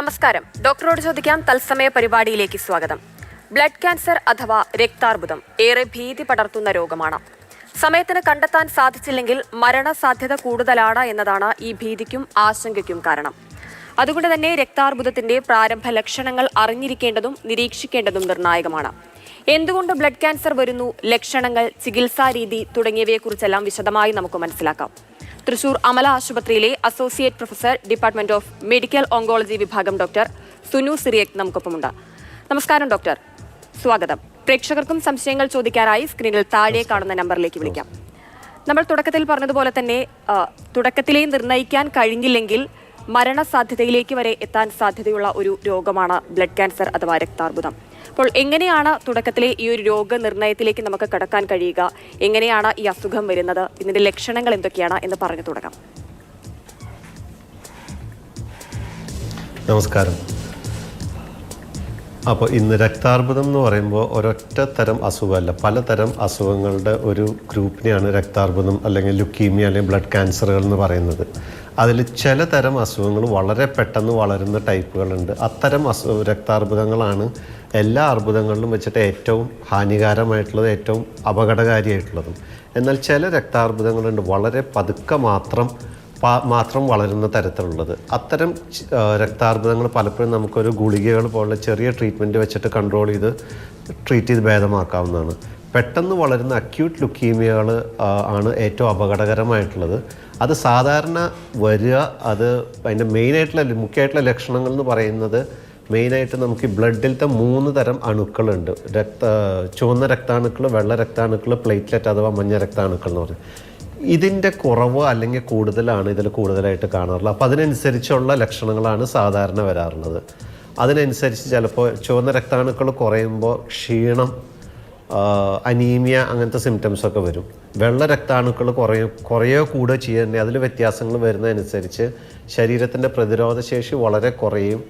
നമസ്കാരം. ഡോക്ടറോട് ചോദിക്കാം തത്സമയ പരിപാടിയിലേക്ക് സ്വാഗതം. ബ്ലഡ് ക്യാൻസർ അഥവാ രക്താർബുദം ഏറെ ഭീതി പടർത്തുന്ന രോഗമാണ്. സമയത്തിന് കണ്ടെത്താൻ സാധിച്ചില്ലെങ്കിൽ മരണസാധ്യത കൂടുതലാണ് എന്നതാണ് ഈ ഭീതിക്കും ആശങ്കയ്ക്കും കാരണം. അതുകൊണ്ട് തന്നെ രക്താർബുദത്തിന്റെ പ്രാരംഭ ലക്ഷണങ്ങൾ അറിഞ്ഞിരിക്കേണ്ടതും നിരീക്ഷിക്കേണ്ടതും നിർണായകമാണ്. എന്തുകൊണ്ട് ബ്ലഡ് ക്യാൻസർ വരുന്നു ലക്ഷണങ്ങൾ ചികിത്സാ രീതി തുടങ്ങിയവയെക്കുറിച്ചെല്ലാം വിശദമായി നമുക്ക് മനസ്സിലാക്കാം. തൃശൂർ അമല ആശുപത്രിയിലെ associate professor department of medical oncology വിഭാഗം ഡോക്ടർ സുനു സിറിയക് നമുക്കൊപ്പമുണ്ട്. നമസ്കാരം ഡോക്ടർ. സ്വാഗതം. പ്രേക്ഷകർക്കും സംശയങ്ങൾ ചോദിക്കാനായി സ്ക്രീനിൽ താഴെ കാണുന്ന നമ്പറിലേക്ക് വിളിക്കാം. നമ്മൾ തുടക്കത്തിൽ പറഞ്ഞതുപോലെ തന്നെ തുടക്കത്തിലേ നിർണയിക്കാൻ കഴിഞ്ഞില്ലെങ്കിൽ മരണസാധ്യതയിലേക്ക് വരെ എത്താൻ സാധ്യതയുള്ള ഒരു രോഗമാണ് ബ്ലഡ് ക്യാൻസർ അഥവാ രക്താർബുദം. അപ്പോൾ എങ്ങനെയാണ് തുടക്കത്തിലെ ഈ ഒരു രോഗനിർണയത്തിലേക്ക് നമുക്ക് കടക്കാൻ കഴിയുക? എങ്ങനെയാണ് ഈ അസുഖം വരുന്നത്? ഇതിന്റെ ലക്ഷണങ്ങൾ എന്തൊക്കെയാണ് എന്ന് പറഞ്ഞു തുടങ്ങാം. നമസ്കാരം. അപ്പോൾ ഇന്ന് രക്താർബുദം എന്ന് പറയുമ്പോൾ ഒരൊറ്റ തരം അസുഖമല്ല പലതരം അസുഖങ്ങളുടെ ഒരു ഗ്രൂപ്പിനെയാണ് രക്താർബുദം അല്ലെങ്കിൽ ലുക്കീമിയ അല്ലെങ്കിൽ ബ്ലഡ് ക്യാൻസറുകൾ എന്ന് പറയുന്നത്. അതിൽ ചില തരം അസുഖങ്ങൾ വളരെ പെട്ടെന്ന് വളരുന്ന ടൈപ്പുകളുണ്ട്. അത്തരം അസു രക്താർബുദങ്ങളാണ് എല്ലാ അർബുദങ്ങളിലും വെച്ചിട്ട് ഏറ്റവും ഹാനികാരമായിട്ടുള്ളത് ഏറ്റവും അപകടകാരിയായിട്ടുള്ളതും. എന്നാൽ ചില രക്താർബുദങ്ങളുണ്ട് വളരെ പതുക്കെ മാത്രം മാത്രം വളരുന്ന തരത്തിലുള്ളത്. അത്തരം രക്താർബുദങ്ങൾ പലപ്പോഴും നമുക്കൊരു ഗുളികകൾ പോലുള്ള ചെറിയ ട്രീറ്റ്മെന്റ് വെച്ചിട്ട് കൺട്രോൾ ചെയ്ത് ട്രീറ്റ് ചെയ്ത് ഭേദമാക്കാവുന്നതാണ്. പെട്ടെന്ന് വളരുന്ന അക്യൂട്ട് ലുക്കീമിയകൾ ആണ് ഏറ്റവും അപകടകരമായിട്ടുള്ളത്. അത് സാധാരണ വരിക അത് അതിന്റെ മെയിനായിട്ടുള്ള മുഖ്യമായിട്ടുള്ള ലക്ഷണങ്ങൾ എന്ന് പറയുന്നത് മെയിനായിട്ട് നമുക്ക് ഈ ബ്ലഡിലത്തെ മൂന്ന് തരം അണുക്കളുണ്ട്. രക്ത ചുവന്ന രക്താണുക്കൾ വെള്ള രക്താണുക്കൾ പ്ലേറ്റ്ലെറ്റ് അഥവാ മഞ്ഞ രക്താണുക്കൾ എന്ന് പറയും ഇതിന്റെ കുറവ് അല്ലെങ്കിൽ കൂടുതലാണ് ഇതിൽ കൂടുതലായിട്ട് കാണാറുള്ളത്. അപ്പോൾ അതിനനുസരിച്ചുള്ള ലക്ഷണങ്ങളാണ് സാധാരണ വരാറുള്ളത്. അതിനനുസരിച്ച് ചിലപ്പോൾ ചുവന്ന രക്താണുക്കൾ കുറയുമ്പോൾ ക്ഷീണം അനീമിയ അങ്ങനത്തെ സിംറ്റംസൊക്കെ വരും. വെള്ള രക്താണുക്കൾ കുറയോ കുറയോ കൂടുകയോ ചെയ്യുന്നുണ്ടെങ്കിൽ അതിൽ വ്യത്യാസങ്ങൾ വരുന്നതനുസരിച്ച് ശരീരത്തിന്റെ പ്രതിരോധശേഷി വളരെ കുറയും.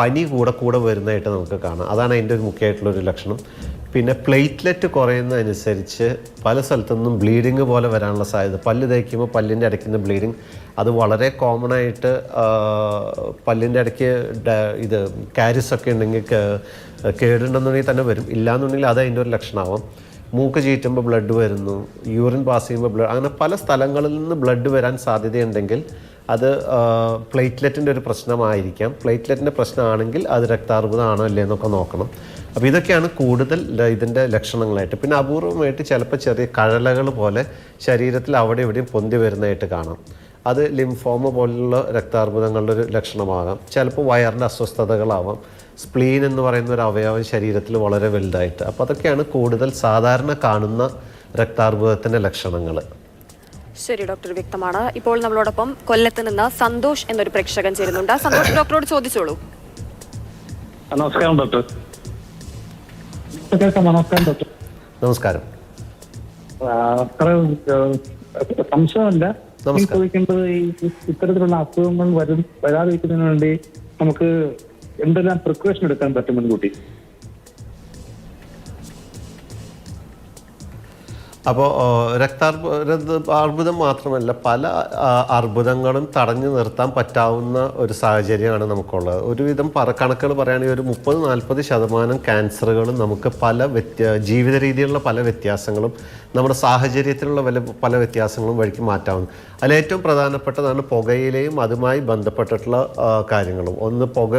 പനി കൂടെ കൂടെ വരുന്നതായിട്ട് നമുക്ക് കാണാം. അതാണ് അതിന്റെ ഒരു മുഖ്യമായിട്ടുള്ളൊരു ലക്ഷണം. പിന്നെ പ്ലേറ്റ്ലെറ്റ് കുറയുന്നതനുസരിച്ച് പല സ്ഥലത്തുനിന്നും ബ്ലീഡിങ് പോലെ വരാനുള്ള സാധ്യത. പല്ല് തേക്കുമ്പോൾ പല്ലിന്റെ ഇടയ്ക്കുന്ന ബ്ലീഡിങ് അത് വളരെ കോമൺ ആയിട്ട് പല്ലിന്റെ ഇടയ്ക്ക് ഇത് കാരിസ് ഒക്കെ ഉണ്ടെങ്കിൽ കേടുണ്ടെന്നുണ്ടെങ്കിൽ തന്നെ വരും. ഇല്ലാന്നുണ്ടെങ്കിൽ അത് അതിന്റെ ഒരു ലക്ഷണമാവാം. മൂക്ക് ചീറ്റുമ്പോൾ ബ്ലഡ് വരുന്നു. യൂറിൻ പാസ് ചെയ്യുമ്പോൾ ബ്ലഡ് അങ്ങനെ പല സ്ഥലങ്ങളിൽ നിന്ന് ബ്ലഡ് വരാൻ സാധ്യതയുണ്ടെങ്കിൽ അത് പ്ലേറ്റ്ലെറ്റിന്റെ ഒരു പ്രശ്നമായിരിക്കാം. പ്ലേറ്റ്ലെറ്റിന്റെ പ്രശ്നമാണെങ്കിൽ അത് രക്താർബുദമാണോ അല്ലേ എന്നൊക്കെ നോക്കണം. അപ്പോൾ ഇതൊക്കെയാണ് കൂടുതൽ ഇതിന്റെ ലക്ഷണങ്ങളായിട്ട്. പിന്നെ അപൂർവമായിട്ട് ചിലപ്പോൾ ചെറിയ കഴലകൾ പോലെ ശരീരത്തിൽ അവിടെ ഇവിടെയും പൊന്തി വരുന്നതായിട്ട് കാണാം. അത് ലിംഫോമ പോലുള്ള രക്താർബുദങ്ങളുടെ ഒരു ലക്ഷണമാകാം. ചിലപ്പോൾ വയറിന്റെ അസ്വസ്ഥതകളാവാം. സ്പ്ലീൻ എന്ന് പറയുന്ന ഒരു അവയവം ശരീരത്തിൽ വളരെ വലുതായിട്ട്. അപ്പോൾ അതൊക്കെയാണ് കൂടുതൽ സാധാരണ കാണുന്ന രക്താർബുദത്തിന്റെ ലക്ഷണങ്ങൾ ശരി ഡോക്ടർ വ്യക്തമാണ്. ഇപ്പോൾ നമ്മളോടൊപ്പം കൊല്ലത്ത് നിന്ന് സന്തോഷ് എന്നൊരു പ്രേക്ഷകൻ ചേരുന്നുണ്ട്. സന്തോഷ് ഡോക്ടറോട് ചോദിച്ചോളൂ. നമസ്കാരം ഡോക്ടർ. നമസ്കാരം ഡോക്ടർ. നമസ്കാരം. സംശയമല്ല. ചോദിക്കേണ്ടത് ഈ ഇത്തരത്തിലുള്ള അസുഖങ്ങൾ വരും വരാതിരിക്കുന്നതിന് വേണ്ടി നമുക്ക് എന്തെല്ലാം പ്രിക്കോഷൻ എടുക്കാൻ പറ്റും മുൻകൂട്ടി? അപ്പോൾ രക്താർബുദ അർബുദം മാത്രമല്ല പല അർബുദങ്ങളും തടഞ്ഞു നിർത്താൻ പറ്റാവുന്ന ഒരു സാഹചര്യമാണ് നമുക്കുള്ളത്. ഒരുവിധം പറ കണക്കുകൾ പറയുകയാണെങ്കിൽ ഒരു മുപ്പത് നാൽപ്പത് ശതമാനം ക്യാൻസറുകളും നമുക്ക് പല വ്യത്യ ജീവിത രീതിയിലുള്ള പല വ്യത്യാസങ്ങളും നമ്മുടെ സാഹചര്യത്തിലുള്ള വല പല വ്യത്യാസങ്ങളും വഴിക്ക് മാറ്റാവുന്നു. അതിൽ ഏറ്റവും പ്രധാനപ്പെട്ടതാണ് പുകയിലെയും അതുമായി ബന്ധപ്പെട്ടിട്ടുള്ള കാര്യങ്ങളും. ഒന്ന് പുക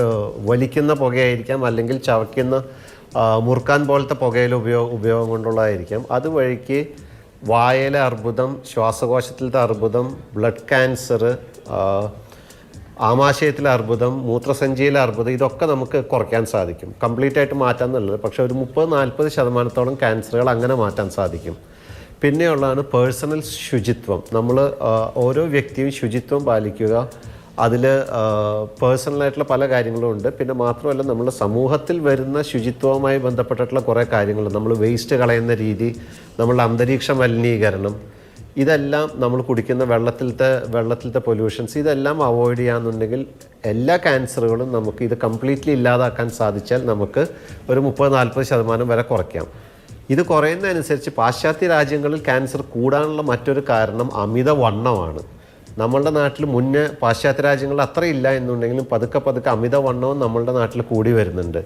വലിക്കുന്ന പുകയായിരിക്കാം അല്ലെങ്കിൽ ചവയ്ക്കുന്ന മുറുക്കാൻ പോലത്തെ പുകയില ഉപയോഗ ഉപയോഗം കൊണ്ടുള്ളതായിരിക്കും. അതുവഴിക്ക് വായയിലെ അർബുദം ശ്വാസകോശത്തിലത്തെ അർബുദം ബ്ലഡ് ക്യാൻസർ ആമാശയത്തിലെ അർബുദം മൂത്രസഞ്ചിയിലെ അർബുദം ഇതൊക്കെ നമുക്ക് കുറയ്ക്കാൻ സാധിക്കും. കംപ്ലീറ്റ് ആയിട്ട് മാറ്റാൻ നല്ലത്. പക്ഷേ ഒരു മുപ്പത് നാൽപ്പത് ശതമാനത്തോളം ക്യാൻസറുകൾ അങ്ങനെ മാറ്റാൻ സാധിക്കും. പിന്നെയുള്ളതാണ് പേഴ്സണൽ ശുചിത്വം. നമ്മൾ ഓരോ വ്യക്തിയും ശുചിത്വം പാലിക്കുക. അതിൽ പേഴ്സണലായിട്ടുള്ള പല കാര്യങ്ങളും ഉണ്ട് പിന്നെ മാത്രമല്ല നമ്മൾ സമൂഹത്തിൽ വരുന്ന ശുചിത്വവുമായി ബന്ധപ്പെട്ടിട്ടുള്ള കുറേ കാര്യങ്ങൾ നമ്മൾ വേസ്റ്റ് കളയുന്ന രീതി നമ്മളുടെ അന്തരീക്ഷ മലിനീകരണം ഇതെല്ലാം നമ്മൾ കുടിക്കുന്ന വെള്ളത്തിലത്തെ വെള്ളത്തിലത്തെ പൊല്യൂഷൻസ് ഇതെല്ലാം അവോയ്ഡ് ചെയ്യാന്നുണ്ടെങ്കിൽ എല്ലാ ക്യാൻസറുകളും നമുക്ക് ഇത് കംപ്ലീറ്റ്ലി ഇല്ലാതാക്കാൻ സാധിച്ചാൽ നമുക്ക് ഒരു മുപ്പത് നാൽപ്പത് ശതമാനം വരെ കുറയ്ക്കാം. ഇത് കുറയുന്നതനുസരിച്ച് പാശ്ചാത്യ രാജ്യങ്ങളിൽ ക്യാൻസർ കൂടാനുള്ള മറ്റൊരു കാരണം അമിതവണ്ണമാണ് നമ്മളുടെ നാട്ടിൽ മുന്നേ പാശ്ചാത്യ രാജ്യങ്ങളിൽ അത്ര ഇല്ല എന്നുണ്ടെങ്കിലും പതുക്കെ പതുക്കെ അമിതവണ്ണവും നമ്മളുടെ നാട്ടിൽ കൂടി വരുന്നുണ്ട്.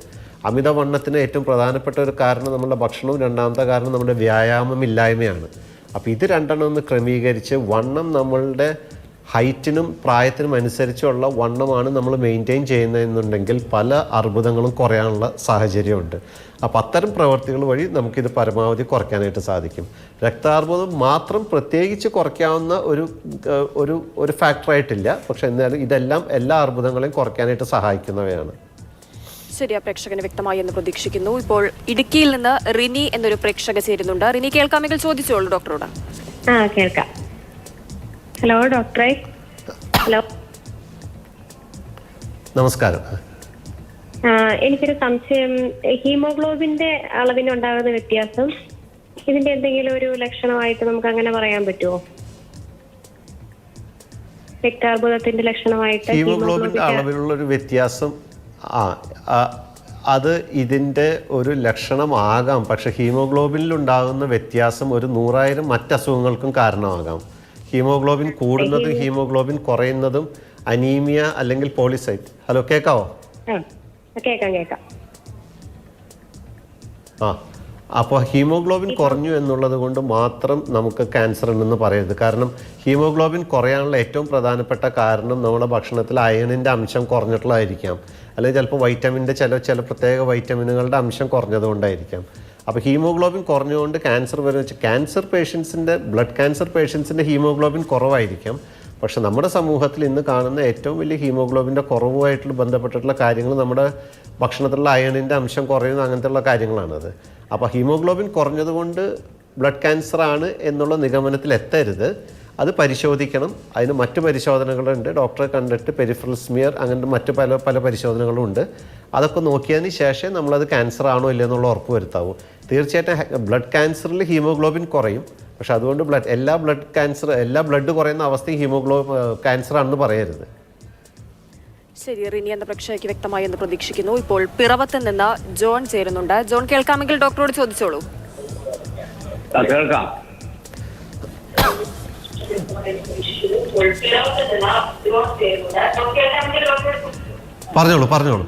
അമിതവണ്ണത്തിന് ഏറ്റവും പ്രധാനപ്പെട്ട ഒരു കാരണം നമ്മുടെ ഭക്ഷണവും രണ്ടാമത്തെ കാരണം നമ്മുടെ വ്യായാമം ഇല്ലായ്മയാണ് അപ്പോൾ ഇത് രണ്ടെണ്ണം ഒന്ന് ക്രമീകരിച്ച് വണ്ണം നമ്മളുടെ ഹൈറ്റിനും പ്രായത്തിനും അനുസരിച്ചുള്ള വണ്ണമാണ് നമ്മൾ മെയിന്റെയിൻ ചെയ്യുന്നതെന്നുണ്ടെങ്കിൽ പല അർബുദങ്ങളും കുറയാനുള്ള സാഹചര്യമുണ്ട്. അപ്പോൾ അത്തരം പ്രവർത്തികൾ വഴി നമുക്കിത് പരമാവധി കുറയ്ക്കാനായിട്ട് സാധിക്കും. രക്താർബുദം മാത്രം പ്രത്യേകിച്ച് കുറയ്ക്കാവുന്ന ഒരു ഒരു ഒരു ഫാക്ടറായിട്ടില്ല പക്ഷേ എന്നാലും ഇതെല്ലാം എല്ലാ അർബുദങ്ങളെയും കുറയ്ക്കാനായിട്ട് സഹായിക്കുന്നവയാണ്. ശരിയാ പ്രേക്ഷകന് വ്യക്തമായി എന്ന് പ്രതീക്ഷിക്കുന്നു. ഇപ്പോൾ ഇടുക്കിയിൽ നിന്ന് റിനി എന്നൊരു പ്രേക്ഷക ചേരുന്നുണ്ട്. റിനി കേൾക്കാമെങ്കിൽ ചോദിച്ചോളൂ ഡോക്ടറോട്. ആ കേൾക്കാം. ഹലോ ഡോക്ടറെ ഹലോ നമസ്കാരം. എനിക്കൊരു സംശയം. ഹീമോഗ്ലോബിന്റെ അളവിനുണ്ടാകുന്ന വ്യത്യാസം ഇതിന്റെ എന്തെങ്കിലും ഒരു ലക്ഷണമായിട്ട് നമുക്ക് അങ്ങനെ പറയാൻ പറ്റുമോ രക്താർബുദത്തിന്റെ ലക്ഷണമായിട്ട് ഹീമോഗ്ലോബിന്റെ അളവിലുള്ള ഒരു വ്യത്യാസം ആ അത് ഇതിന്റെ ഒരു ലക്ഷണമാകാം. പക്ഷെ ഹീമോഗ്ലോബിനിൽ ഉണ്ടാകുന്ന വ്യത്യാസം ഒരു നൂറായിരം മറ്റസുഖങ്ങൾക്കും കാരണമാകാം. ഹീമോഗ്ലോബിൻ കൂടുന്നതും ഹീമോഗ്ലോബിൻ കുറയുന്നതും അനീമിയ അല്ലെങ്കിൽ പോളിസൈറ്റ്. ഹലോ കേക്കാവോ? ആ കേൾക്കാം കേൾക്കാം ആ അപ്പോൾ ഹീമോഗ്ലോബിൻ കുറഞ്ഞു എന്നുള്ളത് കൊണ്ട് മാത്രം നമുക്ക് ക്യാൻസർ ഉണ്ടെന്ന് പറയരുത്. കാരണം ഹീമോഗ്ലോബിൻ കുറയാനുള്ള ഏറ്റവും പ്രധാനപ്പെട്ട കാരണം നമ്മുടെ ഭക്ഷണത്തിൽ അയണിന്റെ അംശം കുറഞ്ഞിട്ടുള്ളതായിരിക്കാം. അല്ലെങ്കിൽ ചിലപ്പോൾ വൈറ്റമിന്റെ ചില ചില പ്രത്യേക വൈറ്റമിനുകളുടെ അംശം കുറഞ്ഞതുകൊണ്ടായിരിക്കാം. അപ്പോൾ ഹീമോഗ്ലോബിൻ കുറഞ്ഞുകൊണ്ട് ക്യാൻസർ വരുന്ന വെച്ചാൽ ക്യാൻസർ പേഷ്യൻസിന്റെ ബ്ലഡ് ക്യാൻസർ പേഷ്യൻസിന്റെ ഹീമോഗ്ലോബിൻ കുറവായിരിക്കാം. പക്ഷെ നമ്മുടെ സമൂഹത്തിൽ ഇന്ന് കാണുന്ന ഏറ്റവും വലിയ ഹീമോഗ്ലോബിന്റെ കുറവുമായിട്ടുള്ള ബന്ധപ്പെട്ടിട്ടുള്ള കാര്യങ്ങൾ നമ്മുടെ ഭക്ഷണത്തിലുള്ള അയണിന്റെ അംശം കുറയുന്ന അങ്ങനത്തെയുള്ള കാര്യങ്ങളാണത്. അപ്പോൾ ഹീമോഗ്ലോബിൻ കുറഞ്ഞതുകൊണ്ട് ബ്ലഡ് ക്യാൻസർ ആണ് എന്നുള്ള നിഗമനത്തിൽ എത്തരുത്. അത് പരിശോധിക്കണം. അതിന് മറ്റ് പരിശോധനകളുണ്ട്. ഡോക്ടറെ കണ്ടിട്ട് പെരിഫറൽ സ്മിയർ അങ്ങനത്തെ മറ്റ് പല പല പരിശോധനകളും ഉണ്ട് അതൊക്കെ നോക്കിയതിന് ശേഷം നമ്മളത് ക്യാൻസർ ആണോ ഇല്ലയെന്നുള്ള ഉറപ്പ് വരുത്താവൂ. തീർച്ചയായിട്ടും ബ്ലഡ് ക്യാൻസറിൽ ഹീമോഗ്ലോബിൻ കുറയും. പക്ഷെ അതുകൊണ്ട് ബ്ലഡ് എല്ലാ ബ്ലഡ് ക്യാൻസർ എല്ലാ ബ്ലഡ് കുറയുന്ന അവസ്ഥയും ഹീമോഗ്ലോ ക്യാൻസർ ആണെന്ന് പറയരുത്. ശരി റിനി എന്ന പ്രേക്ഷകയ്ക്ക് വ്യക്തമായി എന്ന് പ്രതീക്ഷിക്കുന്നു. ഇപ്പോൾ പിറവത്ത് നിന്ന് ജോൺ ചേരുന്നുണ്ട്. ജോൺ കേൾക്കാമെങ്കിൽ ഡോക്ടറോട് ചോദിച്ചോളൂ. കേൾക്കാം. പറഞ്ഞോളൂ പറഞ്ഞോളൂ.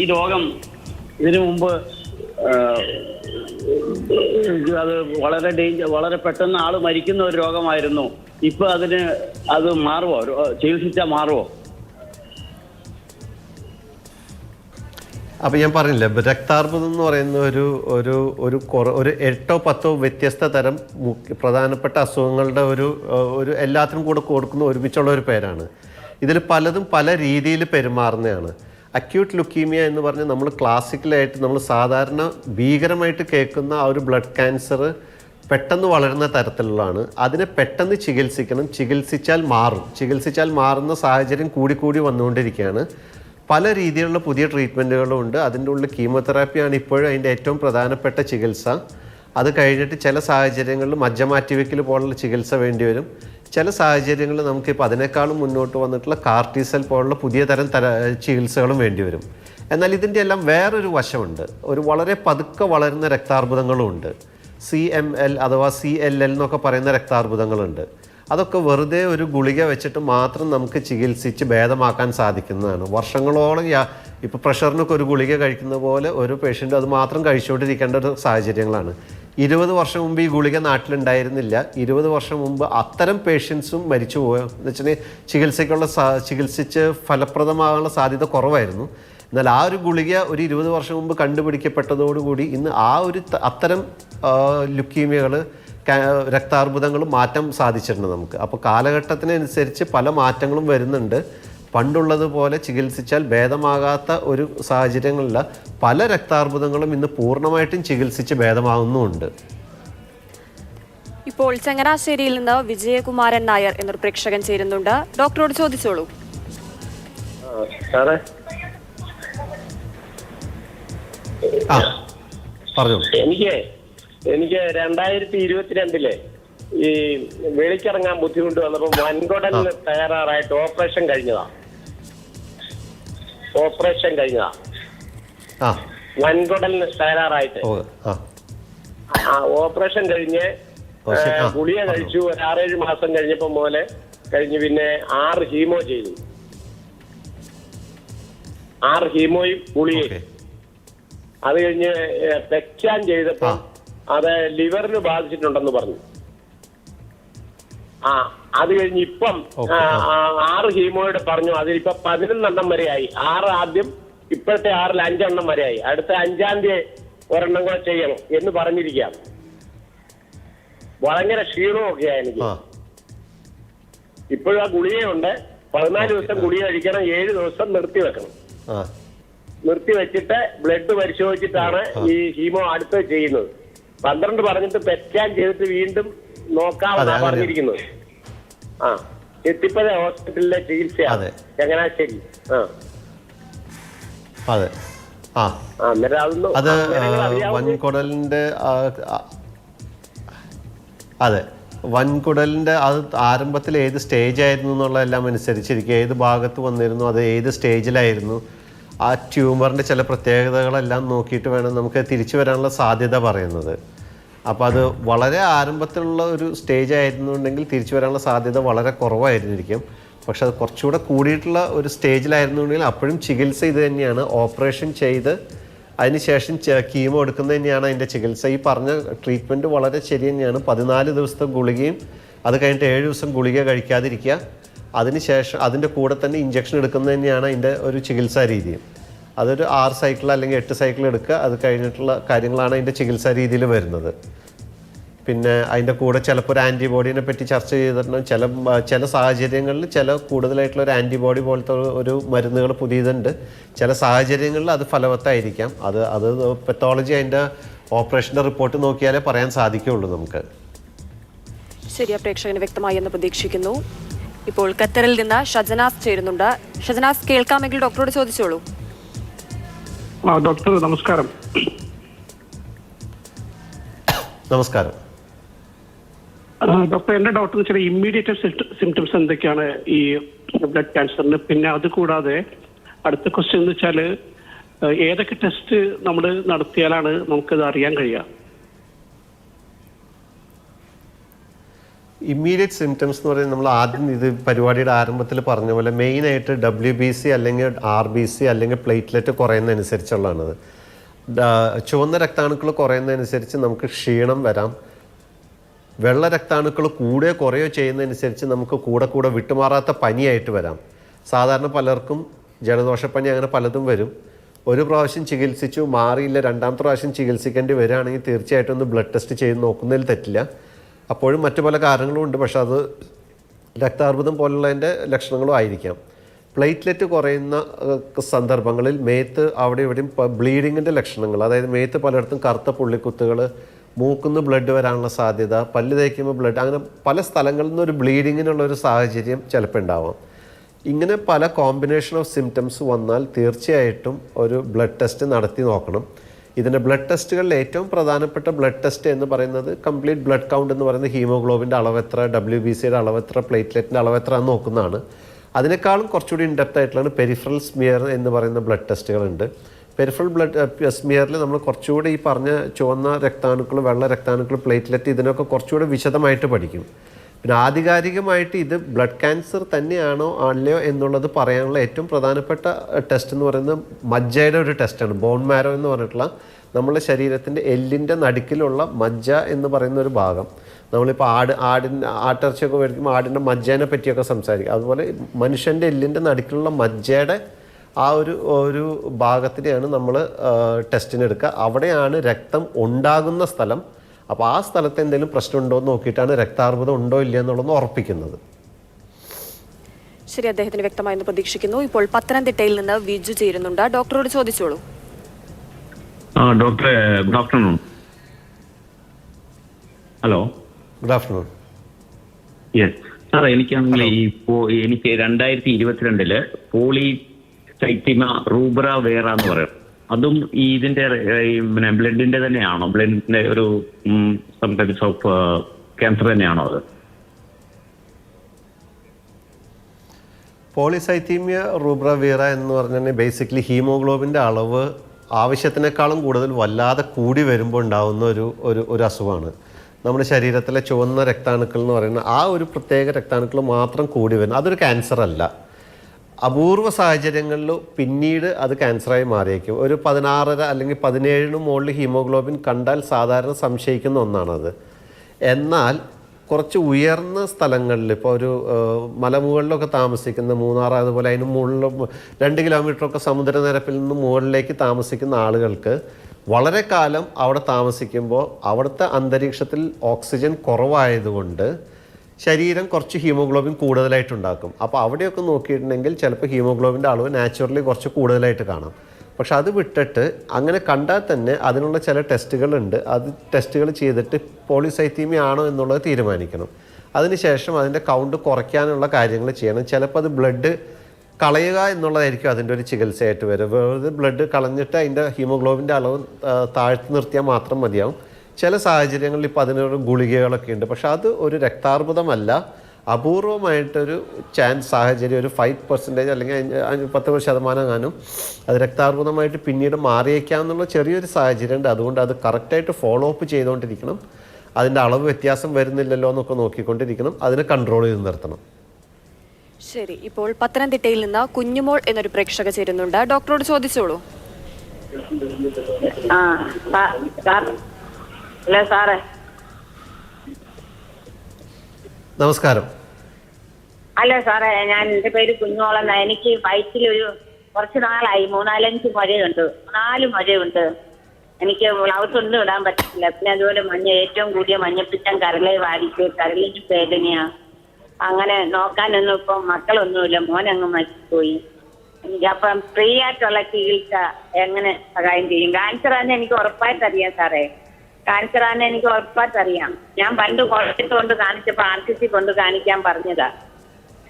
ഈ രോഗം ഇതിനു മുമ്പ് അത് വളരെ ഡേഞ്ചർ വളരെ പെട്ടെന്ന് ആൾ മരിക്കുന്ന ഒരു രോഗമായിരുന്നു. ഇപ്പൊ അതിന് അത് മാറുമോ ചികിത്സിച്ചാൽ മാറുമോ അപ്പോൾ ഞാൻ പറഞ്ഞില്ല രക്താർബുദം എന്ന് പറയുന്ന ഒരു ഒരു ഒരു കുറ ഒരു എട്ടോ പത്തോ വ്യത്യസ്ത തരം പ്രധാനപ്പെട്ട അസുഖങ്ങളുടെ ഒരു ഒരു എല്ലാത്തിനും കൂടെ കൊടുക്കുന്ന ഒരുമിച്ചുള്ള ഒരു പേരാണ്. ഇതിൽ പലതും പല രീതിയിൽ പെരുമാറുന്നതാണ്. അക്യൂട്ട് ലുക്കീമിയ എന്ന് പറഞ്ഞാൽ നമ്മൾ ക്ലാസിക്കലായിട്ട് നമ്മൾ സാധാരണ ഭീകരമായിട്ട് കേൾക്കുന്ന ആ ഒരു ബ്ലഡ് ക്യാൻസർ പെട്ടെന്ന് വളരുന്ന തരത്തിലുള്ളതാണ്. അതിനെ പെട്ടെന്ന് ചികിത്സിക്കണം. ചികിത്സിച്ചാൽ മാറും. ചികിത്സിച്ചാൽ മാറുന്ന സാഹചര്യം കൂടിക്കൂടി വന്നുകൊണ്ടിരിക്കുകയാണ്. പല രീതിയിലുള്ള പുതിയ ട്രീറ്റ്മെന്റുകളും ഉണ്ട്. അതിന്റെ ഉള്ളിൽ കീമോതെറാപ്പിയാണ് ഇപ്പോഴും അതിന്റെ ഏറ്റവും പ്രധാനപ്പെട്ട ചികിത്സ. അത് കഴിഞ്ഞിട്ട് ചില സാഹചര്യങ്ങളിൽ മജ്ജ മാറ്റിവെക്കൽ പോലുള്ള ചികിത്സ വേണ്ടി വരും. ചില സാഹചര്യങ്ങളിൽ നമുക്കിപ്പോൾ അതിനേക്കാളും മുന്നോട്ട് വന്നിട്ടുള്ള കാർട്ടിസൽ പോലുള്ള പുതിയ തരം തര ചികിത്സകളും വേണ്ടി വരും. എന്നാൽ ഇതിന്റെ എല്ലാം വേറൊരു വശമുണ്ട്. ഒരു വളരെ പതുക്കെ വളരുന്ന രക്താർബുദങ്ങളും ഉണ്ട്. സി എം എൽ അഥവാ സി എൽ എൽ എന്നൊക്കെ പറയുന്ന രക്താർബുദങ്ങളുണ്ട്. അതൊക്കെ വെറുതെ ഒരു ഗുളിക വെച്ചിട്ട് മാത്രം നമുക്ക് ചികിത്സിച്ച് ഭേദമാക്കാൻ സാധിക്കുന്നതാണ്. വർഷങ്ങളോളം യാ ഇപ്പോൾ പ്രഷറിനൊക്കെ ഒരു ഗുളിക കഴിക്കുന്ന പോലെ ഒരു പേഷ്യന്റ് അത് മാത്രം കഴിച്ചുകൊണ്ടിരിക്കേണ്ട ഒരു സാഹചര്യങ്ങളാണ്. ഇരുപത് വർഷം മുമ്പ് ഈ ഗുളിക നാട്ടിലുണ്ടായിരുന്നില്ല. ഇരുപത് വർഷം മുമ്പ് അത്തരം പേഷ്യൻസും മരിച്ചു പോയ. എന്ന് വെച്ചിട്ടുണ്ടെങ്കിൽ ചികിത്സയ്ക്കുള്ള ചികിത്സിച്ച് ഫലപ്രദമാകാനുള്ള സാധ്യത കുറവായിരുന്നു. എന്നാൽ ആ ഒരു ഗുളിക ഒരു ഇരുപത് വർഷം മുമ്പ് കണ്ടുപിടിക്കപ്പെട്ടതോടുകൂടി ഇന്ന് ആ ഒരു അത്തരം ലുക്കീമിയകൾ രക്താർബുദങ്ങൾ മാറ്റം സാധിച്ചിട്ടുണ്ട് നമുക്ക്. അപ്പോൾ കാലഘട്ടത്തിനനുസരിച്ച് പല മാറ്റങ്ങളും വരുന്നുണ്ട്. പണ്ടുള്ളതുപോലെ ചികിത്സിച്ചാൽ ഭേദമാകാത്ത ഒരു സാഹചര്യങ്ങളിൽ പല രക്താർബുദങ്ങളും ഇന്ന് പൂർണമായിട്ടും ചികിത്സിച്ച് ഭേദമാകുന്നുമുണ്ട്. ഇപ്പോൾ ചങ്ങനാശ്ശേരിയിൽ നിന്ന് വിജയകുമാരൻ നായർ എന്നൊരു പ്രേക്ഷകൻ ചേരുന്നുണ്ട്. ഡോക്ടറോട് ചോദിച്ചോളൂ. സാറേ. എനിക്ക് എനിക്ക് രണ്ടായിരത്തി ഇരുപത്തിരണ്ടിലെ ഈ വെളിക്കിറങ്ങാൻ ബുദ്ധിമുട്ട് വന്നപ്പോ വൻകുടലിന് തയ്യാറായിട്ട് ഓപ്പറേഷൻ കഴിഞ്ഞതാ. ഓപ്പറേഷൻ കഴിഞ്ഞതാ. വൻകുടലിന് തയ്യാറായിട്ട്. ആ. ഓപ്പറേഷൻ കഴിഞ്ഞ് ഗുളിയ ഗുളിക കഴിച്ചു. ഒരു ആറേഴ് മാസം കഴിഞ്ഞപ്പോ മുതൽ കഴിഞ്ഞ് പിന്നെ ആറ് ഹീമോ ചെയ്തു. ആറ് ഹീമോയും ഗുളികയും. ഓക്കെ. അത് കഴിഞ്ഞ് പെക്ചാൻ ചെയ്തപ്പോ ആ. അത് ലിവറിന് ബാധിച്ചിട്ടുണ്ടെന്ന് പറഞ്ഞു. ആ അത് കഴിഞ്ഞ് ഇപ്പം ആറ് ഹീമോയുടെ പറഞ്ഞു അതിലിപ്പോ പതിനൊന്നെണ്ണം വരെയായി ആറ് ആദ്യം ഇപ്പോഴത്തെ ആറിൽ അഞ്ചെണ്ണം വരെയായി അടുത്ത അഞ്ചാം തീയതി ഒരെണ്ണം കൂടെ ചെയ്യണം എന്ന് പറഞ്ഞിരിക്കാം. ഭയങ്കര ക്ഷീണമൊക്കെയാ എനിക്ക്. ഇപ്പോഴും ആ ഗുളികയുണ്ട് പതിനാല് ദിവസം. ഗുളിക കഴിക്കണം ഏഴ് ദിവസം നിർത്തി വെക്കണം. നിർത്തി വെച്ചിട്ട് ബ്ലഡ് പരിശോധിച്ചിട്ടാണ് ഈ ഹീമോ അടുത്ത് ചെയ്യുന്നത്. പന്ത്രണ്ട് പറഞ്ഞിട്ട് പെറ്റാൻ ചെയ്തിട്ട് വീണ്ടും നോക്കാമെന്നാണ്. പറഞ്ഞിരിക്കുന്നത്. ആ. ഹോസ്പിറ്റലിലെ അതെ. ചങ്ങനാശ്ശേരി. ആ. അതെ. ആ. വൻകുടലിന്റെ അതെ വൻകുടലിന്റെ അത്. ആരംഭത്തിൽ ഏത് സ്റ്റേജ് ആയിരുന്നു എന്നുള്ളതെല്ലാം അനുസരിച്ചിരിക്കും. ഏത് ഭാഗത്ത് വന്നിരുന്നു അത് ഏത് സ്റ്റേജിലായിരുന്നു ആ ട്യൂമറിന്റെ ചില പ്രത്യേകതകളെല്ലാം നോക്കിയിട്ട് വേണം നമുക്ക് തിരിച്ചു വരാനുള്ള സാധ്യത പറയുന്നത്. അപ്പോൾ അത് വളരെ ആരംഭത്തിലുള്ള ഒരു സ്റ്റേജ് ആയിരുന്നുണ്ടെങ്കിൽ തിരിച്ചു വരാനുള്ള സാധ്യത വളരെ കുറവായിരുന്നിരിക്കും. പക്ഷെ അത് കുറച്ചുകൂടെ കൂടിയിട്ടുള്ള ഒരു സ്റ്റേജിലായിരുന്നുണ്ടെങ്കിൽ അപ്പോഴും ചികിത്സ ഇത് തന്നെയാണ്. ഓപ്പറേഷൻ ചെയ്ത് അതിനുശേഷം ശേഷം കീമോ എടുക്കുന്നത് തന്നെയാണ് അതിന്റെ ചികിത്സ. ഈ പറഞ്ഞ ട്രീറ്റ്മെന്റ് വളരെ ശരി തന്നെയാണ്. പതിനാല് ദിവസത്തെ ഗുളികയും അത് കഴിഞ്ഞിട്ട് ഏഴ് ദിവസം ഗുളിക കഴിക്കാതിരിക്കുക. അതിനുശേഷം അതിന്റെ കൂടെ തന്നെ ഇഞ്ചക്ഷൻ എടുക്കുന്നത് തന്നെയാണ് അതിന്റെ ഒരു ചികിത്സാ രീതിയും അതൊരു ആറ് സൈക്കിൾ അല്ലെങ്കിൽ എട്ട് സൈക്കിൾ എടുക്കുക. അത് കഴിഞ്ഞിട്ടുള്ള കാര്യങ്ങളാണ് അതിന്റെ ചികിത്സാ രീതിയിൽ വരുന്നത്. പിന്നെ അതിന്റെ കൂടെ ചിലപ്പോൾ ഒരു ആന്റിബോഡീനെ പറ്റി ചർച്ച ചെയ്തിട്ടുണ്ട് ചില ചില സാഹചര്യങ്ങളിൽ ചില കൂടുതലായിട്ടുള്ള ഒരു ആന്റിബോഡി പോലത്തെ ഒരു- മരുന്നുകൾ പുതിയതുണ്ട്. ചില സാഹചര്യങ്ങളിൽ അത് ഫലവത്തായിരിക്കാം. അത് അത് പെത്തോളജി അതിന്റെ ഓപ്പറേഷന്റെ റിപ്പോർട്ട് നോക്കിയാലേ പറയാൻ സാധിക്കുകയുള്ളൂ നമുക്ക്. ശരി ആ പ്രേക്ഷകന് വ്യക്തമായി എന്ന് പ്രതീക്ഷിക്കുന്നു. ഇപ്പോൾ ഖത്തറിൽ നിന്ന് ഷജനാസ് ചേരുന്നുണ്ട്. ഷജനാസ് കേൾക്കാമെങ്കിൽ ഡോക്ടറോട് ചോദിച്ചോളൂ. ആ ഡോക്ടർ നമസ്കാരം. നമസ്കാരം. ഡോക്ടർ എന്റെ ഡൗട്ട് ചില ഇമ്മീഡിയറ്റ് സിംറ്റംസ് എന്തൊക്കെയാണ് ഈ ബ്ലഡ് ക്യാൻസറിന് പിന്നെ അത് കൂടാതെ അടുത്ത ക്വസ്റ്റ്യൻ എന്ന് വെച്ചാൽ ഏതൊക്കെ ടെസ്റ്റ് നമ്മൾ നടത്തിയാലാണ് നമുക്കത് അറിയാൻ കഴിയുക? ഇമ്മീഡിയറ്റ് സിംറ്റംസ് എന്ന് പറയുന്നത് നമ്മൾ ആദ്യം ഇത് പരിപാടിയുടെ ആരംഭത്തിൽ പറഞ്ഞ പോലെ മെയിനായിട്ട് ഡബ്ല്യു ബി സി അല്ലെങ്കിൽ ആർ ബി സി അല്ലെങ്കിൽ പ്ലേറ്റ്ലെറ്റ് കുറയുന്നതനുസരിച്ചുള്ളതാണത്. ചുവന്ന രക്താണുക്കൾ കുറയുന്നതനുസരിച്ച് നമുക്ക് ക്ഷീണം വരാം. വെള്ള രക്താണുക്കൾ കൂടെ കുറയോ ചെയ്യുന്നതനുസരിച്ച് നമുക്ക് കൂടെ കൂടെ വിട്ടുമാറാത്ത പനിയായിട്ട് വരാം. സാധാരണ പലർക്കും ജലദോഷപ്പനി അങ്ങനെ പലതും വരും. ഒരു പ്രാവശ്യം ചികിത്സിച്ചു മാറിയില്ല രണ്ടാമത്തെ പ്രാവശ്യം ചികിത്സിക്കേണ്ടി വരികയാണെങ്കിൽ തീർച്ചയായിട്ടും ഒന്ന് ബ്ലഡ് ടെസ്റ്റ് ചെയ്ത് നോക്കുന്നതിൽ തെറ്റില്ല. അപ്പോഴും മറ്റു പല കാരണങ്ങളും ഉണ്ട്. പക്ഷെ അത് രക്താർബുദം പോലുള്ളതിന്റെ ലക്ഷണങ്ങളും ആയിരിക്കാം. പ്ലേറ്റ്ലെറ്റ് കുറയുന്ന സന്ദർഭങ്ങളിൽ മേത്ത് അവിടെ ഇവിടെയും ബ്ലീഡിങ്ങിന്റെ ലക്ഷണങ്ങൾ അതായത് മേത്ത് പലയിടത്തും കറുത്ത പുള്ളിക്കുത്തുകൾ മൂക്കുന്ന് ബ്ലഡ് വരാനുള്ള സാധ്യത പല്ല് തേക്കുമ്പോൾ ബ്ലഡ് അങ്ങനെ പല സ്ഥലങ്ങളിൽ നിന്നൊരു ബ്ലീഡിങ്ങിനുള്ള ഒരു സാഹചര്യം ചിലപ്പോൾ ഉണ്ടാവാം. ഇങ്ങനെ പല കോമ്പിനേഷൻ ഓഫ് സിംറ്റംസ് വന്നാൽ തീർച്ചയായിട്ടും ഒരു ബ്ലഡ് ടെസ്റ്റ് നടത്തി നോക്കണം. ഇതിന്റെ ബ്ലഡ് ടെസ്റ്റുകളിൽ ഏറ്റവും പ്രധാനപ്പെട്ട ബ്ലഡ് ടെസ്റ്റ് എന്ന് പറയുന്നത് കംപ്ലീറ്റ് ബ്ലഡ് കൗണ്ട് എന്ന് പറയുന്നത് ഹീമോഗ്ലോബിന്റെ അളവ് എത്ര ഡബ്ല്യു ബി സിയുടെ അളവ് എത്ര പ്ലേറ്റ്ലെറ്റിന്റെ അളവ് എത്ര എന്ന് നോക്കുന്നതാണ്. അതിനേക്കാളും കുറച്ചുകൂടി ഇൻഡെപ്ത് ആയിട്ടുള്ളതാണ് പെരിഫറൽ സ്മിയർ എന്ന് പറയുന്ന ബ്ലഡ് ടെസ്റ്റുകളുണ്ട് പെരിഫറൽ ബ്ലഡ് സ്മിയറിൽ നമ്മൾ കുറച്ചുകൂടി ഈ പറഞ്ഞ ചുവന്ന രക്താണുക്കൾ വെള്ള രക്താണുക്കൾ പ്ലേറ്റ്ലെറ്റ് ഇതിനൊക്കെ കുറച്ചുകൂടി വിശദമായിട്ട് പഠിക്കും. പിന്നെ ആധികാരികമായിട്ട് ഇത് ബ്ലഡ് ക്യാൻസർ തന്നെയാണോ അല്ലയോ എന്നുള്ളത് പറയാനുള്ള ഏറ്റവും പ്രധാനപ്പെട്ട ടെസ്റ്റ് എന്ന് പറയുന്നത് മജ്ജയുടെ ഒരു ടെസ്റ്റാണ് ബോൺ മാരോ എന്ന് പറഞ്ഞിട്ടുള്ള നമ്മുടെ ശരീരത്തിന്റെ എല്ലിന്റെ നടുക്കിലുള്ള മജ്ജ എന്ന് പറയുന്ന ഒരു ഭാഗം. നമ്മളിപ്പോൾ ആട് ആടിന്റെ ആട്ടിറച്ചിയൊക്കെ മേടിക്കുമ്പോൾ ആടിന്റെ മജ്ജേനെ പറ്റിയൊക്കെ സംസാരിക്കും. അതുപോലെ മനുഷ്യന്റെ എല്ലിന്റെ നടുക്കിലുള്ള മജ്ജയുടെ ആ ഒരു ഒരു ഭാഗത്തിനെയാണ് നമ്മൾ ടെസ്റ്റിനെടുക്കുക അവിടെയാണ് രക്തം ഉണ്ടാകുന്ന സ്ഥലം അപ്പോൾ ആ സ്ഥലത്ത് എന്തെങ്കിലും പ്രശ്നമുണ്ടോ എന്ന് നോക്കിയിട്ടാണ് രക്താർബുദം ഉണ്ടോ ഇല്ല എന്നുള്ളത് ഉറപ്പിക്കുന്നത്. ശരി അദ്ദേഹത്തിന് വ്യക്തമായെന്ന് പ്രതീക്ഷിക്കുന്നു. ഇപ്പോൾ പത്തനംതിട്ടയിൽ നിന്ന് വിജു ചേരുന്നുണ്ട്. ഡോക്ടറോട് ചോദിച്ചോളൂ. ആ ഡോക്ടറെ good afternoon. Hello? Good afternoon. Yes sir എനിക്കാണെങ്കിൽ ഈ പോ- എനിക്ക് രണ്ടായിരത്തി ഇരുപത്തിരണ്ടിൽ പോളി സൈറ്റിമ റൂബ്ര വേറ എന്ന് പറയും. അതും ഈ ഇതിന്റെ പിന്നെ ബ്ലഡിന്റെ തന്നെയാണോ? ബ്ലഡിന്റെ ഒരു ടൈപ്സ് ഓഫ് ക്യാൻസർ തന്നെയാണോ അത്? പോളിസൈത്തീമിയ റൂബ്രവീറ എന്ന് പറഞ്ഞാൽ ബേസിക്കലി ഹീമോഗ്ലോബിന്റെ അളവ് ആവശ്യത്തിനേക്കാളും കൂടുതൽ വല്ലാതെ കൂടി വരുമ്പോൾ ഉണ്ടാകുന്ന ഒരു ഒരു ഒരു അസുഖമാണ്. നമ്മുടെ ശരീരത്തിലെ ചുവന്ന രക്താണുക്കൾ എന്ന് പറയുന്ന ആ ഒരു പ്രത്യേക രക്താണുക്കൾ മാത്രം കൂടി വരുന്നത് അതൊരു ക്യാൻസർ അല്ല. അപൂർവ സാഹചര്യങ്ങളിൽ പിന്നീട് അത് ക്യാൻസറായി മാറിയേക്കും. ഒരു പതിനാറര അല്ലെങ്കിൽ പതിനേഴിന് മുകളിൽ ഹീമോഗ്ലോബിൻ കണ്ടാൽ സാധാരണ സംശയിക്കുന്ന ഒന്നാണത്. എന്നാൽ കുറച്ച് ഉയർന്ന സ്ഥലങ്ങളിൽ ഇപ്പോൾ ഒരു മലമുകളിലൊക്കെ താമസിക്കുന്ന മൂന്നാർ അതുപോലെ അതിന് മുകളിൽ രണ്ട് കിലോമീറ്ററൊക്കെ സമുദ്രനിരപ്പിൽ നിന്ന് മുകളിലേക്ക് താമസിക്കുന്ന ആളുകൾക്ക് വളരെ കാലം അവിടെ താമസിക്കുമ്പോൾ അവിടുത്തെ അന്തരീക്ഷത്തിൽ ഓക്സിജൻ കുറവായതുകൊണ്ട് ശരീരം കുറച്ച് ഹീമോഗ്ലോബിൻ കൂടുതലായിട്ടുണ്ടാക്കും. അപ്പോൾ അവിടെയൊക്കെ നോക്കിയിട്ടുണ്ടെങ്കിൽ ചിലപ്പോൾ ഹീമോഗ്ലോബിന്റെ അളവ് നാച്ചുറലി കുറച്ച് കൂടുതലായിട്ട് കാണാം. പക്ഷെ അത് വിട്ടിട്ട് അങ്ങനെ കണ്ടാൽ തന്നെ അതിനുള്ള ചില ടെസ്റ്റുകളുണ്ട്. അത് ടെസ്റ്റുകൾ ചെയ്തിട്ട് പോളിസൈത്തീമി ആണോ എന്നുള്ളത് തീരുമാനിക്കണം. അതിനുശേഷം അതിന്റെ കൗണ്ട് കുറയ്ക്കാനുള്ള കാര്യങ്ങൾ ചെയ്യണം. ചിലപ്പോൾ അത് ബ്ലഡ് കളയുക എന്നുള്ളതായിരിക്കും അതിന്റെ ഒരു ചികിത്സയായിട്ട് വരും വെറുതെ ബ്ലഡ് കളഞ്ഞിട്ട് അതിന്റെ ഹീമോഗ്ലോബിന്റെ അളവ് താഴ്ത്തി നിർത്തിയാൽ മാത്രം മതിയാവും. ചില സാഹചര്യങ്ങളിൽ ഇപ്പോൾ അതിനൊരു ഗുളികകളൊക്കെ ഉണ്ട്. പക്ഷെ അത് ഒരു രക്താർബുദമല്ല. അപൂർവമായിട്ടൊരു ചാൻസ് സാഹചര്യം ഒരു ഫൈവ് പെർസെന്റേജ് അല്ലെങ്കിൽ അഞ്ച് അഞ്ച് പത്ത് ശതമാനം കാണും അത് രക്താർബുദമായിട്ട് പിന്നീട് മാറിയേക്കാം എന്നുള്ള ചെറിയൊരു സാഹചര്യം ഉണ്ട് അതുകൊണ്ട് അത് കറക്റ്റായിട്ട് ഫോളോ അപ്പ് ചെയ്തുകൊണ്ടിരിക്കണം. അതിന്റെ അളവ് വ്യത്യാസം വരുന്നില്ലല്ലോ എന്നൊക്കെ നോക്കിക്കൊണ്ടിരിക്കണം. അതിനെ കൺട്രോൾ ചെയ്ത് നിർത്തണം. ശരി. ഇപ്പോൾ പത്തനംതിട്ടയിൽ നിന്ന് കുഞ്ഞുമോൾ എന്നൊരു പ്രേക്ഷക ചേരുന്നുണ്ട്. ഡോക്ടറോട് ചോദിച്ചോളൂ. ആ ഹലോ സാറേ? നമസ്കാരം. അല്ല സാറേ ഞാൻ എന്റെ പേര് കുഞ്ഞോളെന്ന എനിക്ക് വയറ്റിൽ ഒരു കുറച്ച് നാളായി. മൂന്നാലഞ്ച് മുഴയുണ്ട്. നാല് മുഴയുണ്ട്. എനിക്ക് ബ്ലൗസ് ഒന്നും ഇടാൻ പറ്റില്ല പിന്നെ അതുപോലെ മഞ്ഞ ഏറ്റവും കൂടിയ മഞ്ഞപ്പിറ്റം കരളെ വാരിച്ച് കരളിന് വേദനയാ അങ്ങനെ നോക്കാനൊന്നും ഇപ്പം മക്കളൊന്നുമില്ല. മോനങ്ങ് മരിച്ചുപോയി. എനിക്ക് അപ്പം ഫ്രീ ആയിട്ടുള്ള ചികിത്സ എങ്ങനെ സഹായം ചെയ്യും? ക്യാൻസർ ആണെന്ന് എനിക്ക് ഉറപ്പായിട്ട് അറിയാം സാറേ. ആണെന്ന് എനിക്ക് ഉറപ്പായിട്ട് അറിയാം. ഞാൻ പണ്ട് കോളേജ് കൊണ്ട് കാണിച്ചപ്പോൾ ആർ സി സി കൊണ്ട് കാണിക്കാൻ പറഞ്ഞതാ.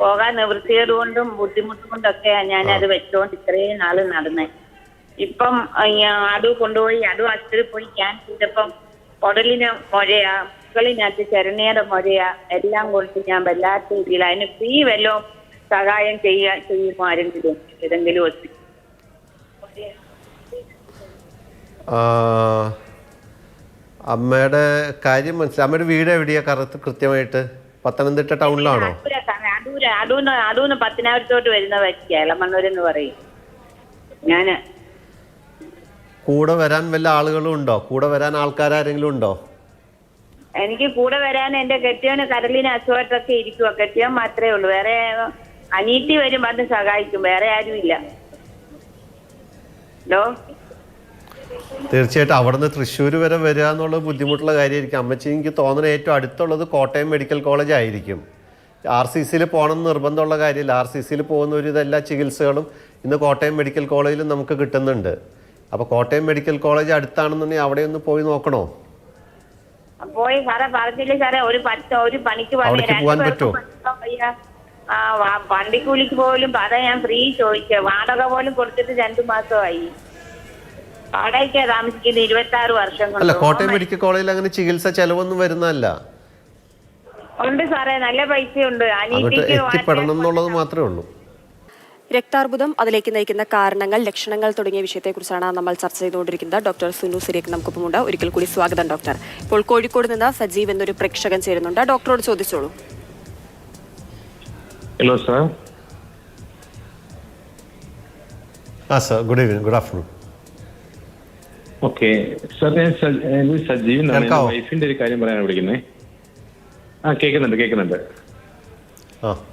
പോകാൻ നിവൃത്തികേട് കൊണ്ടും ബുദ്ധിമുട്ട് കൊണ്ടൊക്കെയാ ഞാൻ അത് വെച്ചോണ്ട് ഇത്രയും നാൾ നടന്നേ. ഇപ്പം അടു കൊണ്ടുപോയി അടു ആശുപത്രി പോയി ഞാൻ ചെയ്തപ്പം കുടലിന് മുഴയാ മുകളിനകത്ത് ചരണയുടെ മുഴയാ എല്ലാം കൊടുത്ത് ഞാൻ വല്ലാത്ത രീതിയിൽ അതിന് ഫ്രീ വല്ലതും സഹായം ചെയ്യാൻ ചെയ്യുമോ ആരെങ്കിലും? ഏതെങ്കിലും ആ, അമ്മയുടെ കാര്യം മനസ്സിലായി. അമ്മയുടെ വീട് എവിടെയാ കറക്റ്റ് കൃത്യമായിട്ട്? പത്തനംതിട്ട ടൗണിലാണോ? അടൂര സാറേ, അടൂര അടൂന്ന് അടൂന്ന് പത്തനാപുരത്തോട്ട് വരുന്ന എന്ന് പറയും. ഞാൻ കൂടെ വരാൻ വല്ല ആളുകളും ഉണ്ടോ? കൂടെ വരാൻ ആൾക്കാരാരെങ്കിലും ഉണ്ടോ? എനിക്ക് കൂടെ വരാൻ എന്റെ കെട്ടിയവന് കരലിന് അസുഖമായിട്ടൊക്കെ ഇരിക്കുവോ. കെട്ടിയവൻ മാത്രമേ ഉള്ളൂ. വേറെ അനീറ്റി വരും അത് സഹായിക്കും. വേറെ ആരും ഇല്ല ഹലോ? തീർച്ചയായിട്ടും അവിടുന്ന് തൃശ്ശൂർ വരെ വരിക എന്നുള്ളത് ബുദ്ധിമുട്ടുള്ള കാര്യമായിരിക്കും. അമ്മച്ചി എനിക്ക് തോന്നുന്ന ഏറ്റവും അടുത്തുള്ളത് കോട്ടയം മെഡിക്കൽ കോളേജ് ആയിരിക്കും. ആർ സി സിയിൽ പോകണം എന്ന് നിർബന്ധമുള്ള കാര്യമില്ല. ആർ സി സിയിൽ പോകുന്ന ഒരു ഇതെല്ലാ ചികിത്സകളും ഇന്ന് കോട്ടയം മെഡിക്കൽ കോളേജിൽ നമുക്ക് കിട്ടുന്നുണ്ട്. അപ്പോൾ കോട്ടയം മെഡിക്കൽ കോളേജ് അടുത്താണെന്നുണ്ടെങ്കിൽ അവിടെ ഒന്ന് പോയി നോക്കണോ? പോയി സാറേ പറഞ്ഞില്ലേ സാറേ ഒരു പറ്റ ഒരു പണിക്ക് പോകാൻ പറ്റുമോ? വണ്ടിക്കൂലിക്ക് പോലും അതാ ഞാൻ ഫ്രീ ചോദിച്ചത് വാടക പോലും കൊടുത്തിട്ട് രണ്ടു മാസമായി. വാടകയ്ക്കാ താമസിക്കുന്നത് ഇരുപത്തി ആറ് വർഷം അല്ല കൊണ്ട് കോട്ടയം മെഡിക്കൽ കോളേജിൽ അങ്ങനെ ചികിത്സ ചെലവൊന്നും വരുന്നതല്ല. ഉണ്ട് സാറേ നല്ല പൈസയുണ്ട്. അങ്ങോട്ട് അനീതിക്ക് എത്തിപ്പെടണം എന്നുള്ളത് മാത്രമേ ഉള്ളൂ. രക്താർബുദം അതിലേക്ക് നയിക്കുന്ന കാരണങ്ങൾ ലക്ഷണങ്ങൾ തുടങ്ങിയ വിഷയത്തെക്കുറിച്ചാണ് നമ്മൾ ചർച്ച ചെയ്തുകൊണ്ടിരിക്കുന്നത്. ഡോക്ടർ സുനു സിരേഖ് നമുക്കൊപ്പമുണ്ട്. ഒരിക്കൽ കൂടി സ്വാഗതം ഡോക്ടർ. ഇപ്പോൾ കോഴിക്കോട് നിന്ന് സജീവ് എന്നൊരു പ്രേക്ഷകൻ ചേരുന്നുണ്ട്. ഡോക്ടറോട് ചോദിച്ചോളൂ. Hello sir ah sir good evening good afternoon okay. Sir ഞാൻ സജീവ് എന്നാണ്. എന്റെ കേൾക്കാവോ? വൈഫിന്റെ ഒരു കാര്യം പറയാനാണ് വിളിക്കുന്നത് ആ കേൾക്കുന്നുണ്ട് കേൾക്കുന്നുണ്ട്. ആ.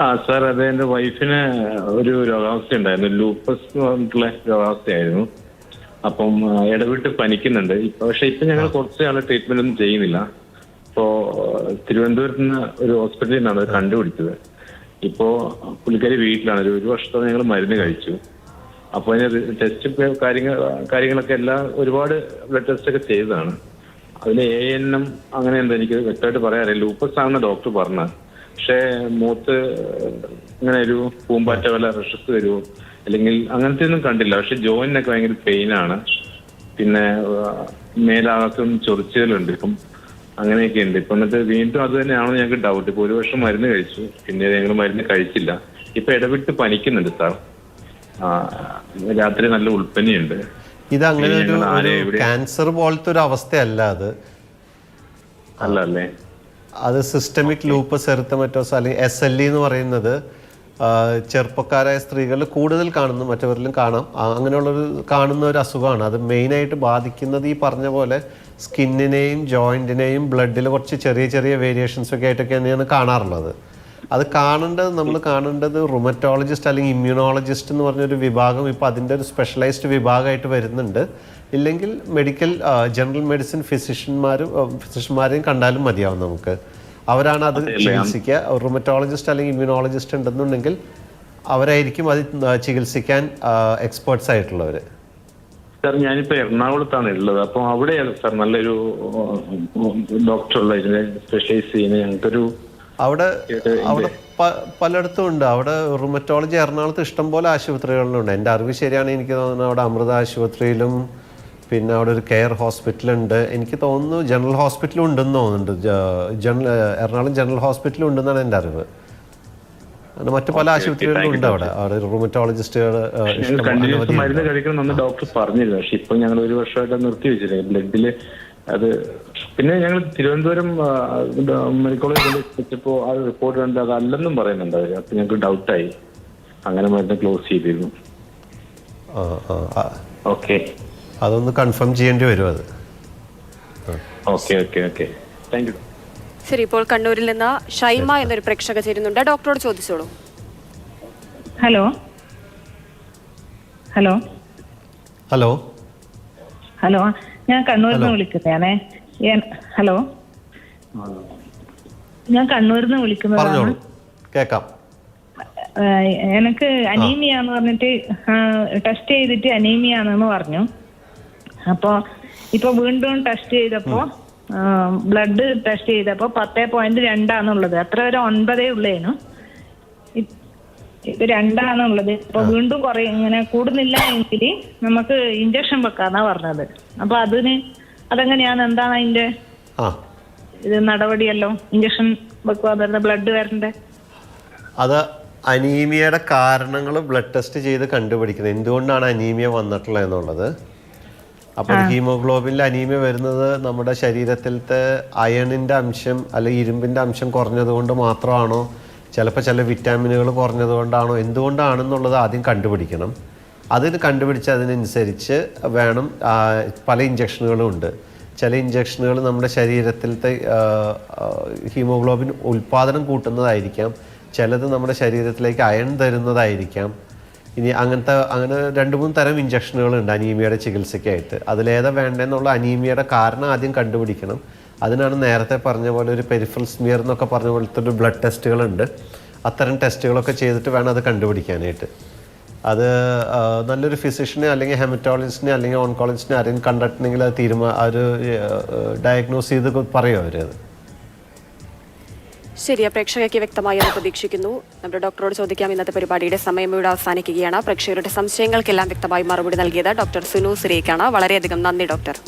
ആ സാർ അത് എന്റെ വൈഫിന് ഒരു രോഗാവസ്ഥ ഉണ്ടായിരുന്നു ലൂപ്പസ് എന്ന് പറഞ്ഞിട്ടുള്ള രോഗാവസ്ഥയായിരുന്നു. അപ്പം ആ, ഇടവിട്ട് പനിക്കുന്നുണ്ട്. ഇപ്പൊ പക്ഷെ ഇപ്പൊ ഞങ്ങൾ കുറച്ച് നാൾ ട്രീറ്റ്മെന്റ് ഒന്നും ചെയ്യുന്നില്ല. ഇപ്പോ തിരുവനന്തപുരത്ത് നിന്ന് ഒരു ഹോസ്പിറ്റലിൽ നിന്നാണ് അത് കണ്ടുപിടിച്ചത്. ഇപ്പോ പുള്ളിക്കാരി വീട്ടിലാണ്. ഒരു ഒരു വർഷത്തോളം ഞങ്ങൾ മരുന്ന് കഴിച്ചു. അപ്പൊ അതിന് ടെസ്റ്റ് കാര്യങ്ങൾ കാര്യങ്ങളൊക്കെ എല്ലാം ഒരുപാട് ബ്ലഡ് ടെസ്റ്റ് ഒക്കെ ചെയ്തതാണ്. അതിൽ എ എൻ എം അങ്ങനെ എന്താ എനിക്ക് വ്യക്തമായിട്ട് പറയാറില്ല ലൂപ്പസ് ആണെന്ന് ഡോക്ടർ പറഞ്ഞത് പക്ഷേ മൂത്ത് ഇങ്ങനെ ഒരു പൂമ്പാറ്റ വല്ല റഷസ് വരുമോ അല്ലെങ്കിൽ അങ്ങനത്തെ ഒന്നും കണ്ടില്ല. പക്ഷെ ജോയിനൊക്കെ ഭയങ്കര പെയിനാണ് പിന്നെ മേലാകത്തും ചൊറിച്ചുകളുണ്ട് ഇപ്പം. അങ്ങനെയൊക്കെ ഉണ്ട്. ഇപ്പൊ എന്നിട്ട് വീണ്ടും അത് തന്നെയാണോ ഞങ്ങൾക്ക് ഡൗട്ട് ഇപ്പൊ ഒരു വർഷം മരുന്ന് കഴിച്ചു. പിന്നെ ഞങ്ങൾ മരുന്ന് കഴിച്ചില്ല. ഇപ്പൊ ഇടവിട്ട് പനിക്കുന്നുണ്ട് സാർ. രാത്രി നല്ല ഉൽപ്പന്നയുണ്ട് ഇത് അങ്ങനെ ഒരു ക്യാൻസർ പോലത്തെ ഒരു അവസ്ഥയല്ല അത്. അല്ല അല്ലേ അത് സിസ്റ്റമിക് ലൂപ്പസ് എറിത്തമറ്റോസ് അല്ലെങ്കിൽ എസ് എൽ ഇ എന്ന് പറയുന്നത് ചെറുപ്പക്കാരായ സ്ത്രീകളിൽ കൂടുതൽ കാണുന്നു മറ്റവരിലും കാണാം. അങ്ങനെയുള്ളൊരു കാണുന്ന ഒരു അസുഖമാണ്. അത് മെയിനായിട്ട് ബാധിക്കുന്നത് ഈ പറഞ്ഞ പോലെ സ്കിന്നിനെയും ജോയിന്റിനെയും ബ്ലഡിൽ കുറച്ച് ചെറിയ ചെറിയ വേരിയേഷൻസ് ഒക്കെ ആയിട്ടൊക്കെ തന്നെയാണ് കാണാറുള്ളത്. അത് കാണേണ്ടത് നമ്മൾ കാണേണ്ടത് റുമറ്റോളജിസ്റ്റ് അല്ലെങ്കിൽ ഇമ്മ്യൂണോളജിസ്റ്റ് എന്ന് പറഞ്ഞൊരു വിഭാഗം ഇപ്പോൾ അതിന്റെ ഒരു സ്പെഷ്യലൈസ്ഡ് വിഭാഗമായിട്ട് വരുന്നുണ്ട്. ഇല്ലെങ്കിൽ മെഡിക്കൽ ജനറൽ മെഡിസിൻ ഫിസിഷ്യന്മാരും ഫിസിഷ്യന്മാരെയും കണ്ടാലും മതിയാവും നമുക്ക്. അവരാണ് അത് ചികിത്സിക്കുക. റുമറ്റോളജിസ്റ്റ് അല്ലെങ്കിൽ ഇമ്മ്യൂണോളജിസ്റ്റ് ഉണ്ടെന്നുണ്ടെങ്കിൽ അവരായിരിക്കും അത് ചികിത്സിക്കാൻ എക്സ്പേർട്സ് ആയിട്ടുള്ളവർ സാർ ഞാനിപ്പോ എറണാകുളത്താണ് ഉള്ളത്. അപ്പൊ അവിടെയാണ് സാർ നല്ലൊരു ഡോക്ടർ ഉള്ള ഇതിനെ സ്പെഷ്യലൈസ് ചെയ്യുന്ന ഞങ്ങൾക്കൊരു അവിടെ അവിടെ പലയിടത്തും ഉണ്ട്. അവിടെ റുമറ്റോളജി എറണാകുളത്ത് ഇഷ്ടംപോലെ ആശുപത്രികളിലുണ്ട്. എന്റെ അറിവ് ശരിയാണ്. എനിക്ക് തോന്നുന്നത് അവിടെ അമൃത ആശുപത്രിയിലും പിന്നെ അവിടെ ഒരു കെയർ ഹോസ്പിറ്റലുണ്ട്. എനിക്ക് തോന്നുന്നു ജനറൽ ഹോസ്പിറ്റലും ഉണ്ടെന്ന് തോന്നുന്നുണ്ട്. ജനറൽ എറണാകുളം ജനറൽ ഹോസ്പിറ്റലും ഉണ്ടെന്നാണ് എന്റെ അറിവ്. അങ്ങനെ മറ്റു പല ആശുപത്രികളിലും ഉണ്ട് അവിടെ. അവിടെ റുമറ്റോളജിസ്റ്റുകൾ മരുന്ന് കഴിക്കണം ഡോക്ടർ പറഞ്ഞില്ല. പക്ഷെ ഇപ്പൊ ഞങ്ങൾ ഒരു വർഷമായിട്ട് നിർത്തി വെച്ചില്ലേ ബ്ലഡിൽ അത് പിന്നെ ഞങ്ങൾ തിരുവനന്തപുരം മെഡിക്കൽ കോളേജിൽ വെച്ചപ്പോ ആ റിപ്പോർട്ട് കണ്ട് അത് അല്ലെന്നും പറയുന്നുണ്ട്. അവർ അപ്പൊ ഞങ്ങൾക്ക് ഡൗട്ടായി അങ്ങനെ മരുന്ന് ക്ലോസ് ചെയ്തിരുന്നു. ഓക്കെ അതൊന്ന് കൺഫേം ചെയ്യേണ്ടി വരും അത്. Okay okay okay thank you ശരി ഇപ്പോൾ കണ്ണൂരിൽ നിന്ന് ഷൈമ എന്നൊരു പ്രേക്ഷക ചേരുന്നുണ്ട്. ഡോക്ടറോട് ചോദിച്ചോളൂ. ഹലോ? ഹലോ? ഹലോ? ഹലോ? ഞാൻ കണ്ണൂരിൽ നിന്ന് വിളിക്കുന്നതാണേ. ഹലോ? ഞാൻ കണ്ണൂരിൽ നിന്ന് വിളിക്കുന്നതാണ് കേക്കാം. എനിക്ക് അനീമിയ എന്ന് പറഞ്ഞിട്ട് ടെസ്റ്റ് ചെയ്തിട്ട് അനീമിയ ആണെന്ന് പറഞ്ഞു. അപ്പോ ഇപ്പൊ വീണ്ടും ടെസ്റ്റ് ചെയ്തപ്പോ ബ്ലഡ് ടെസ്റ്റ് ചെയ്തപ്പോ പത്തേ പോയിന്റ് രണ്ടാന്നുള്ളത്. അത്ര വരെ ഒൻപതേ ഉള്ളേനു. ഇത് രണ്ടാണുള്ളത് ഇപ്പൊ വീണ്ടും കുറെ ഇങ്ങനെ കൂടുന്നില്ല എങ്കിൽ നമുക്ക് ഇഞ്ചക്ഷൻ വെക്കാന്നാ പറഞ്ഞത്. അപ്പൊ അതിന് അതെങ്ങനെയാണ്? എന്താണ് അതിന്റെ ആ. ഇത് നടപടിയല്ലോ? ഇഞ്ചക്ഷൻ വെക്കുവാന്ന് ബ്ലഡ് വരണ്ടേ? അത് അനീമിയയുടെ കാരണങ്ങൾ ബ്ലഡ് ടെസ്റ്റ് ചെയ്ത് കണ്ടുപിടിക്കുന്നത്. എന്തുകൊണ്ടാണ് അനീമിയ വന്നിട്ടുള്ളത് എന്നുള്ളത്? അപ്പോൾ ഹീമോഗ്ലോബിനിൽ അനീമിയ വരുന്നത് നമ്മുടെ ശരീരത്തിലത്തെ അയണിന്റെ അംശം അല്ലെങ്കിൽ ഇരുമ്പിന്റെ അംശം കുറഞ്ഞതുകൊണ്ട് മാത്രമാണോ? ചിലപ്പോൾ ചില വിറ്റാമിനുകൾ കുറഞ്ഞതുകൊണ്ടാണോ? എന്തുകൊണ്ടാണെന്നുള്ളത് ആദ്യം കണ്ടുപിടിക്കണം. അതിന് കണ്ടുപിടിച്ച് അതിനനുസരിച്ച് വേണം പല ഇഞ്ചക്ഷനുകളും ഉണ്ട്. ചില ഇഞ്ചക്ഷനുകൾ നമ്മുടെ ശരീരത്തിലത്തെ ഹീമോഗ്ലോബിൻ ഉൽപ്പാദനം കൂട്ടുന്നതായിരിക്കാം. ചിലത് നമ്മുടെ ശരീരത്തിലേക്ക് അയൺ തരുന്നതായിരിക്കാം. ഇനി അങ്ങനത്തെ അങ്ങനെ രണ്ട് മൂന്ന് തരം ഇഞ്ചക്ഷനുകളുണ്ട് അനീമിയയുടെ ചികിത്സയ്ക്കായിട്ട്. അതിലേതാ വേണ്ടതെന്നുള്ള അനീമിയയുടെ കാരണം ആദ്യം കണ്ടുപിടിക്കണം. അതിനാണ് നേരത്തെ പറഞ്ഞ പോലെ ഒരു പെരിഫറൽ സ്മിയർ എന്നൊക്കെ പറഞ്ഞ പോലത്തെ ഒരു ബ്ലഡ് ടെസ്റ്റുകളുണ്ട് അത്തരം ടെസ്റ്റുകളൊക്കെ ചെയ്തിട്ട് വേണം അത് കണ്ടുപിടിക്കാനായിട്ട്. അത് നല്ലൊരു ഫിസിഷ്യനെ അല്ലെങ്കിൽ ഹെമറ്റോളജിസ്റ്റിനെ അല്ലെങ്കിൽ ഓൺകോളജിസ്റ്റിനെ ആരെയും കണ്ടിട്ടുണ്ടെങ്കിൽ അത് തീരുമാനം ഒരു ഡയഗ്നോസ് ചെയ്ത് പറയുമോ അവരത് ശരി പ്രേക്ഷകയ്ക്ക് വ്യക്തമായി എന്ന് പ്രതീക്ഷിക്കുന്നു. നമ്മുടെ ഡോക്ടറോട് ചോദിക്കാം ഇന്നത്തെ പരിപാടിയുടെ സമയം ഇവിടെ അവസാനിക്കുകയാണ്. പ്രേക്ഷകരുടെ സംശയങ്ങൾക്കെല്ലാം വ്യക്തമായി മറുപടി നൽകിയത് ഡോക്ടർ സുനു സുരേഖാണ്. വളരെയധികം നന്ദി ഡോക്ടർ.